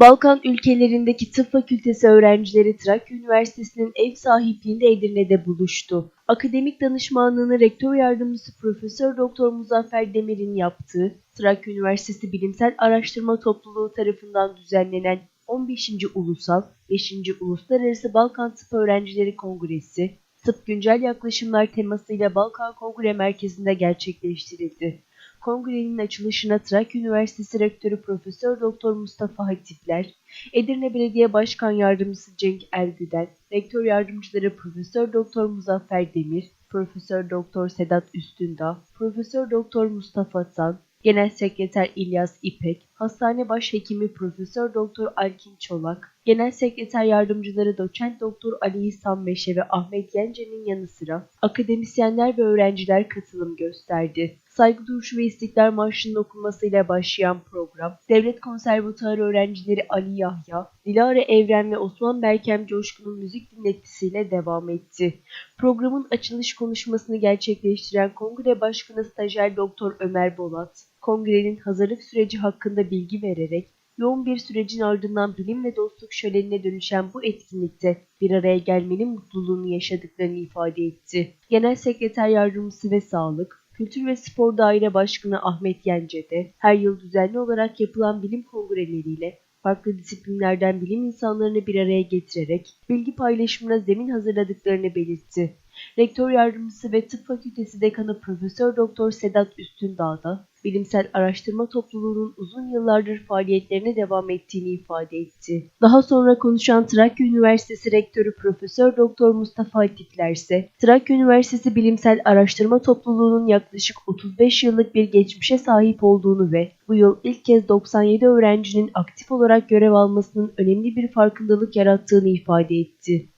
Balkan ülkelerindeki tıp fakültesi öğrencileri Trakya Üniversitesi'nin ev sahipliğinde Edirne'de buluştu. Akademik danışmanlığını rektör yardımcısı Profesör Doktor Muzaffer Demir'in yaptığı Trakya Üniversitesi Bilimsel Araştırma Topluluğu tarafından düzenlenen 15. Ulusal 5. Uluslararası Balkan Tıp Öğrencileri Kongresi, Tıp Güncel Yaklaşımlar temasıyla Balkan Kongre Merkezi'nde gerçekleştirildi. Kongrenin açılışına Trakya Üniversitesi Rektörü Profesör Doktor Mustafa Hatipler, Edirne Belediye Başkan Yardımcısı Cenk Ergüden, Rektör Yardımcıları Profesör Doktor Muzaffer Demir, Profesör Doktor Sedat Üstündağ, Profesör Doktor Mustafa Tan, Genel Sekreter İlyas İpek, Hastane Başhekimi Profesör Doktor Alkin Çolak, Genel Sekreter Yardımcıları Doçent Doktor Ali İhsan Meşe ve Ahmet Yence'nin yanı sıra akademisyenler ve öğrenciler katılım gösterdi. Saygı duruşu ve İstiklal Marşı'nın okunmasıyla başlayan program, Devlet Konservatuarı öğrencileri Ali Yahya, Dilara Evren ve Osman Berkem Coşkun'un müzik dinletisiyle devam etti. Programın açılış konuşmasını gerçekleştiren Kongre Başkanı Stajyer Doktor Ömer Bolat, kongrenin hazırlık süreci hakkında bilgi vererek yoğun bir sürecin ardından bilim ve dostluk şölenine dönüşen bu etkinlikte bir araya gelmenin mutluluğunu yaşadıklarını ifade etti. Genel Sekreter Yardımcısı ve Sağlık, Kültür ve Spor Daire Başkanı Ahmet Yence de her yıl düzenli olarak yapılan bilim kongreleriyle farklı disiplinlerden bilim insanlarını bir araya getirerek bilgi paylaşımına zemin hazırladıklarını belirtti. Rektör Yardımcısı ve Tıp Fakültesi Dekanı Profesör Doktor Sedat Üstündağ da bilimsel araştırma topluluğunun uzun yıllardır faaliyetlerine devam ettiğini ifade etti. Daha sonra konuşan Trakya Üniversitesi Rektörü Profesör Doktor Mustafa Hatipler ise Trakya Üniversitesi Bilimsel Araştırma Topluluğu'nun yaklaşık 35 yıllık bir geçmişe sahip olduğunu ve bu yıl ilk kez 97 öğrencinin aktif olarak görev almasının önemli bir farkındalık yarattığını ifade etti.